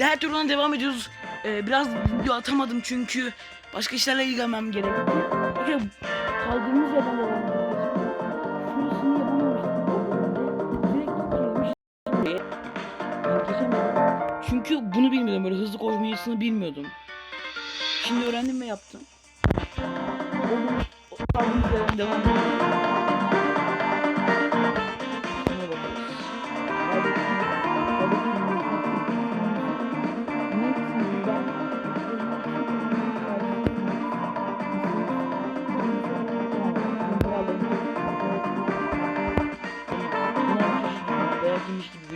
Değer turuna devam ediyoruz. Ee, biraz video atamadım çünkü başka işlerle ilgilenmem gerekti. Okey, kaldığımız yerden devam ediyoruz. Şurasını yapamamıştım. Direkt girmiş. Geçemedim. Çünkü bunu bilmiyordum. Böyle hızlı koşmayısını bilmiyordum. Şimdi öğrendim ve yaptım. Kaldığımız yerden devam ediyoruz.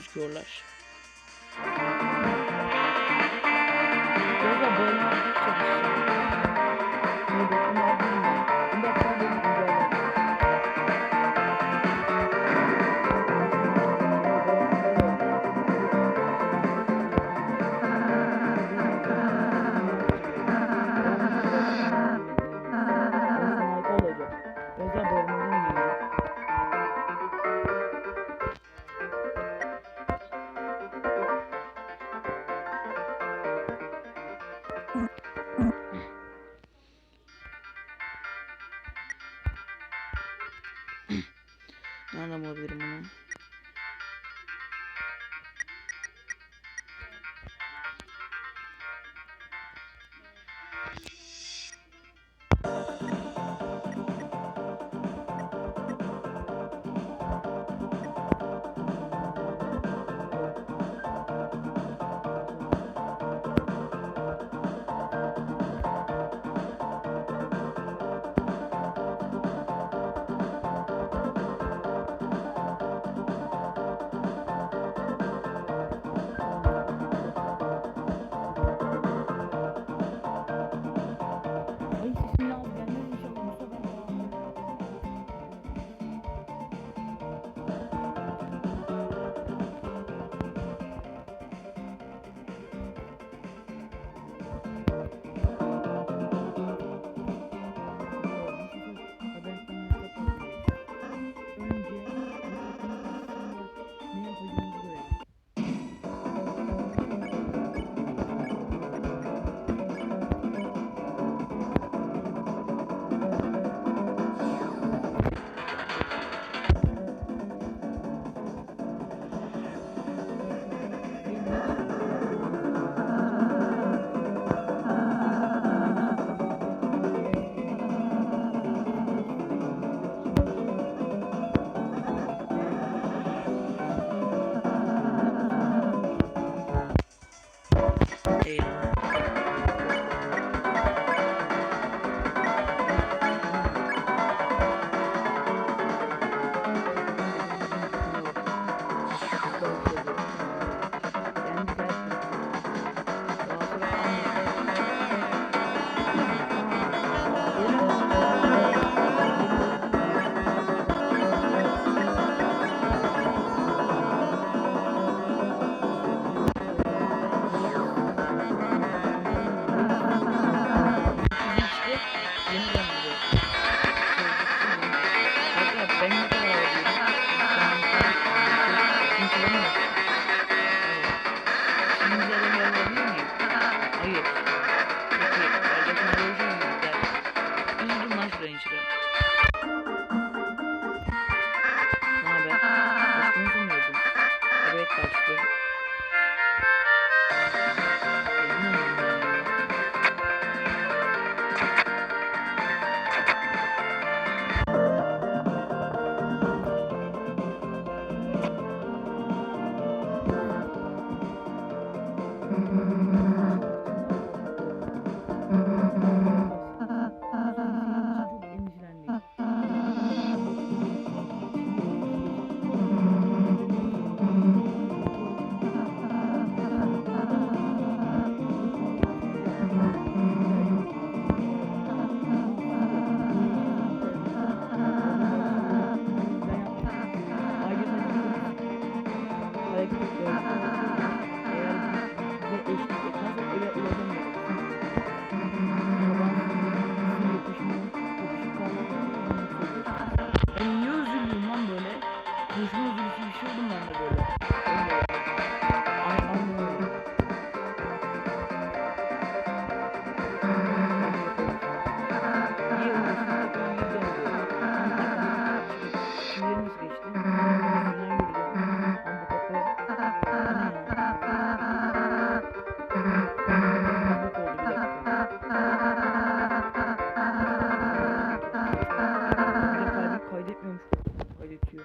Gözüküyorlar. Nereden bulabilirim bunu? acıtıyor.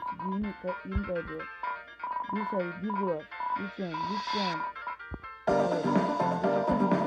Biz indirememiştik. 20 ka 20 kaldı. Bir sayı 1 dolar. Lütfen lütfen. Evet.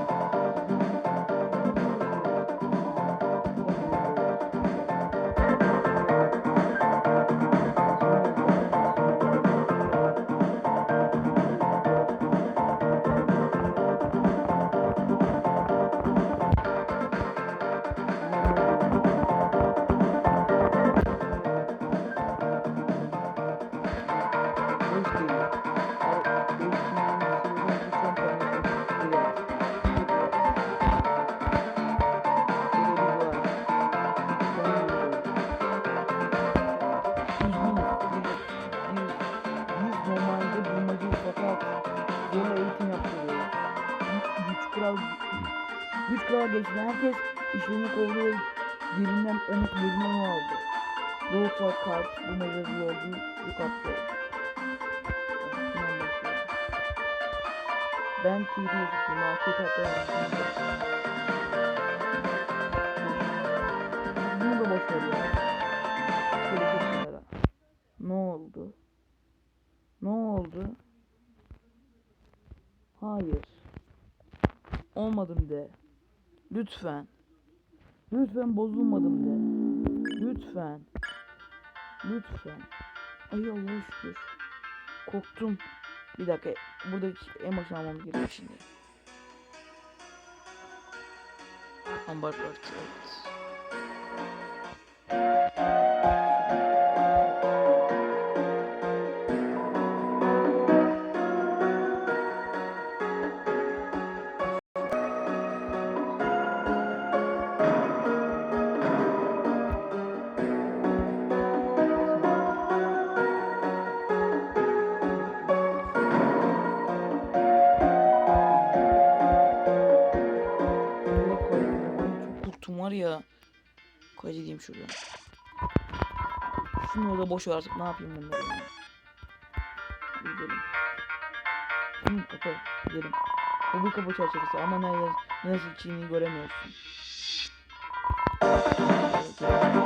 Kral güç kral geçti. Herkes işlerini ve derinden onu yerine onu aldı. Yoksa kart bulmacası oldu. Bu kaptı. Ben TV yazıcıyım. Afiyet olsun. Bunu da boş Olmadım de. Lütfen. Lütfen bozulmadım de. Lütfen. Lütfen. Ay Allah'a şükür. Korktum. Bir dakika. Burada en başına almamız gerekiyor şimdi. Ambar parti evet. Kaydedeyim şuradan. Şunu da boş ver artık ne yapayım bunları. ya. Gidelim. Hı, kapı gidelim. Bu bir kapı çerçevesi ama nerede nasıl içini göremiyorsun. Evet, Bakarız.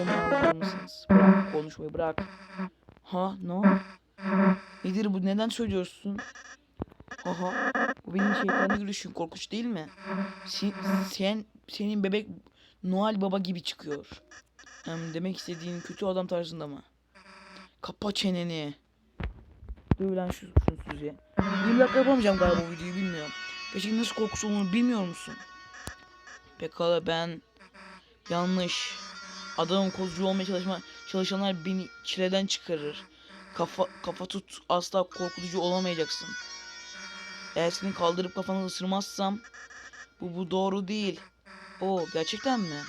Olmaya? Bırak konuşmayı bırak. Ha no. Nedir bu neden söylüyorsun? Ha ha. Bu benim şeytanlı gülüşüm korkunç değil mi? Sen, sen senin bebek Noel Baba gibi çıkıyor. Hem demek istediğin kötü adam tarzında mı? Kapa çeneni. Lan şu şunsuz ya. 20 dakika yapamayacağım galiba bu videoyu bilmiyorum. Peki nasıl korkusu olduğunu bilmiyor musun? Pekala ben yanlış. Adamın kozucu olmaya çalışma çalışanlar beni çileden çıkarır. Kafa kafa tut asla korkutucu olamayacaksın. Eğer seni kaldırıp kafanı ısırmazsam bu bu doğru değil. O gerçekten mi?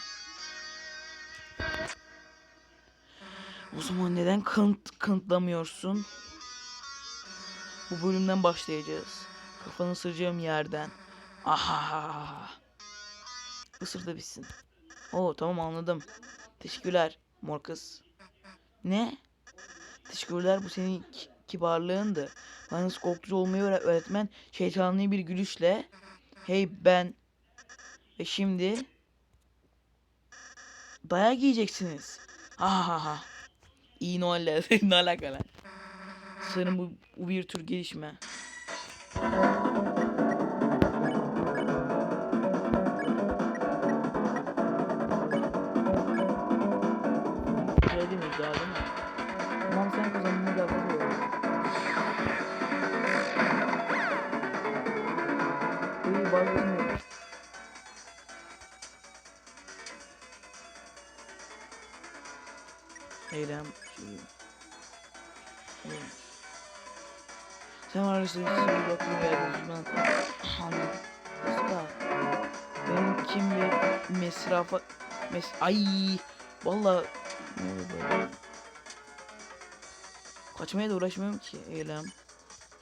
O zaman neden kanıt, kanıtlamıyorsun? Bu bölümden başlayacağız. Kafanı ısıracağım yerden. Aha. Isır da bitsin. Oo tamam anladım. Teşekkürler mor kız. Ne? Teşekkürler bu senin ki- kibarlığındı. Bana korkutucu olmayı öğre- öğretmen şeytanlı bir gülüşle. Hey ben. Ve şimdi dayak yiyeceksiniz. Ha ha ha. İyi Noel'ler. ne alaka lan? Sanırım bu, bu bir tür gelişme. Mısın? Şimdi bakayım geldiniz ben. Anladım. Usta. Benim kim ve mesrafa... Mes Ay. Oldu böyle? Kaçmaya da uğraşmıyorum ki Eylem.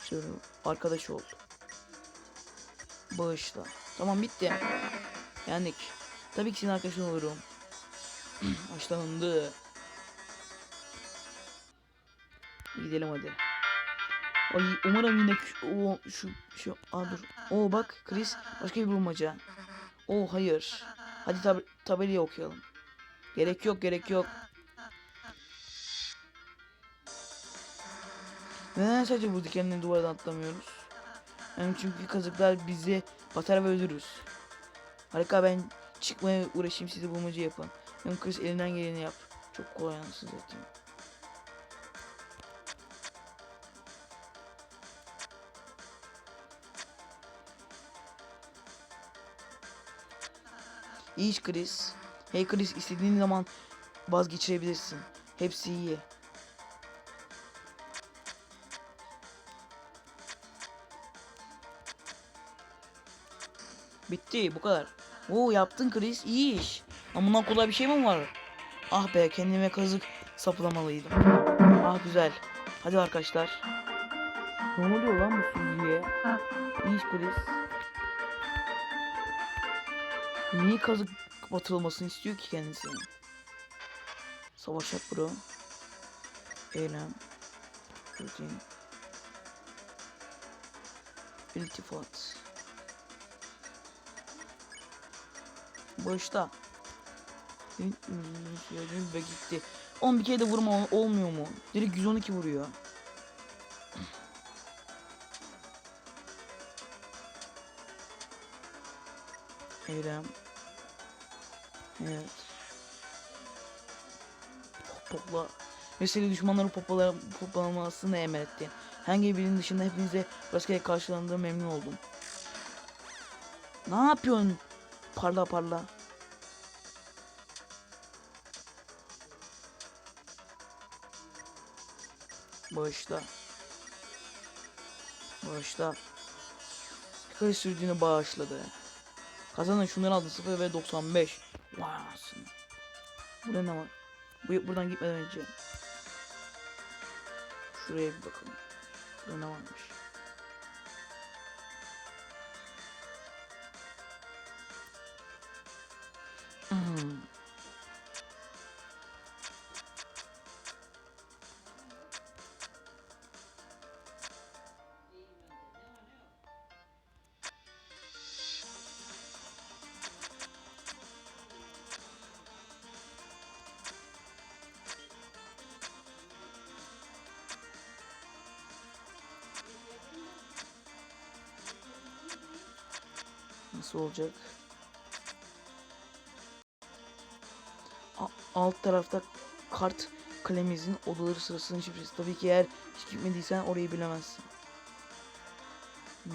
Şöyle arkadaş ol. Bağışla. Tamam bitti. Yendik. Tabii ki senin arkadaşın olurum. Başlandı. Gidelim hadi. Ay umarım yine o şu şu aa dur. Oo bak Chris başka bir bulmaca. Oo hayır. Hadi tab tabelayı okuyalım. Gerek yok gerek yok. Neden sadece bu dikenli duvardan atlamıyoruz? Yani çünkü kazıklar bizi batar ve öldürürüz. Harika ben çıkmaya uğraşayım siz de bulmaca yapın. Hem Chris elinden geleni yap. Çok kolay anasını satayım. İyi iş Chris. Hey Chris istediğin zaman vazgeçirebilirsin. Hepsi iyi. Bitti bu kadar. Oo yaptın Chris iyi iş. Ama kolay bir şey mi var? Ah be kendime kazık saplamalıydım. Ah güzel. Hadi arkadaşlar. Ne oluyor lan bu Suzi'ye? İyi iş Chris. Niye kazık batırılmasını istiyor ki kendisi? Savaşak bro. Eylem. Rutin. İltifat. Başta. Ve gitti. 11 kere de vurma ol- olmuyor mu? Direkt 112 vuruyor. Eylem. Evet. Popla. Mesele düşmanları popala, poplamasını emretti. Hangi birinin dışında hepinize rastgele karşılandığım memnun oldum. Ne yapıyorsun? Parla parla. Bağışla. Bağışla. Kaç sürdüğünü bağışladı. Kazanan şunları aldı 0 ve 95. Vay anasını. Burada ne var? Bu, buradan gitmeden önce. Şuraya bir bakalım. Burada ne varmış? Hmm. Nasıl olacak? Alt tarafta kart kalemimizin odaları sırasının şifresi. Tabii ki eğer hiç gitmediysen orayı bilemezsin. Hmm.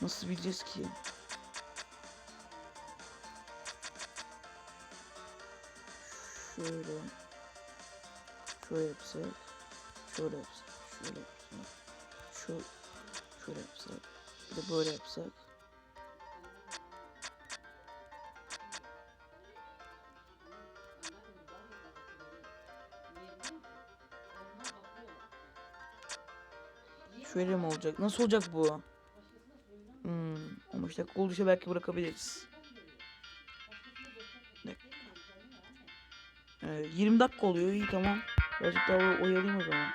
Nasıl bileceğiz ki? Şöyle. Şöyle yapsak. Şöyle yapsak. Şöyle yapsak. Şöyle. Şöyle yapsak. Bir de böyle yapsak. Şöyle mi olacak? Nasıl olacak bu? Hmm, 15 dakika olduysa belki bırakabiliriz. Ee, 20 dakika oluyor. iyi tamam. Birazcık daha oyalayayım o zaman.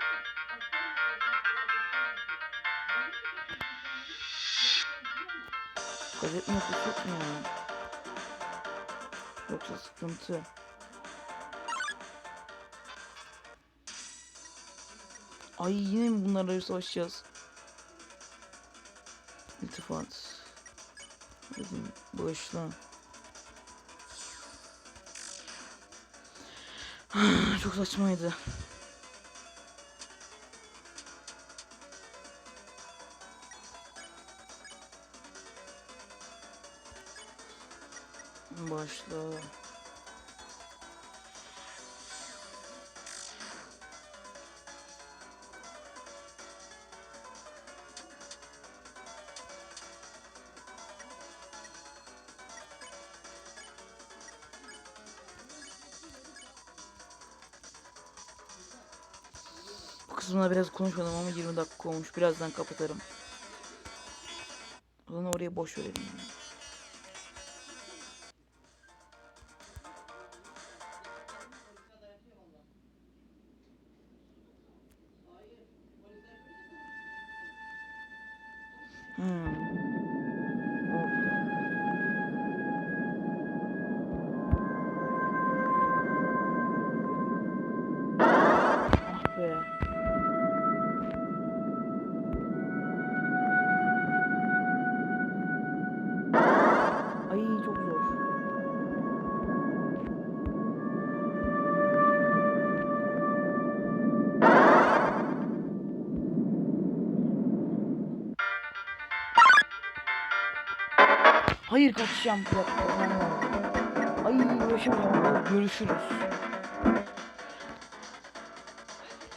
Gazet mi yok mu? Yoksa sıkıntı. Ay yine mi bunlarla savaşacağız? İltifat. Dedim bağışla. Çok saçmaydı. Başla. Bu kısmına biraz konuşmadım ama 20 dakika olmuş. Birazdan kapatarım. O zaman orayı boş verelim. yani. Hmm. Hayır kaçacağım. Ay uğraşamayacağım. Görüşürüz.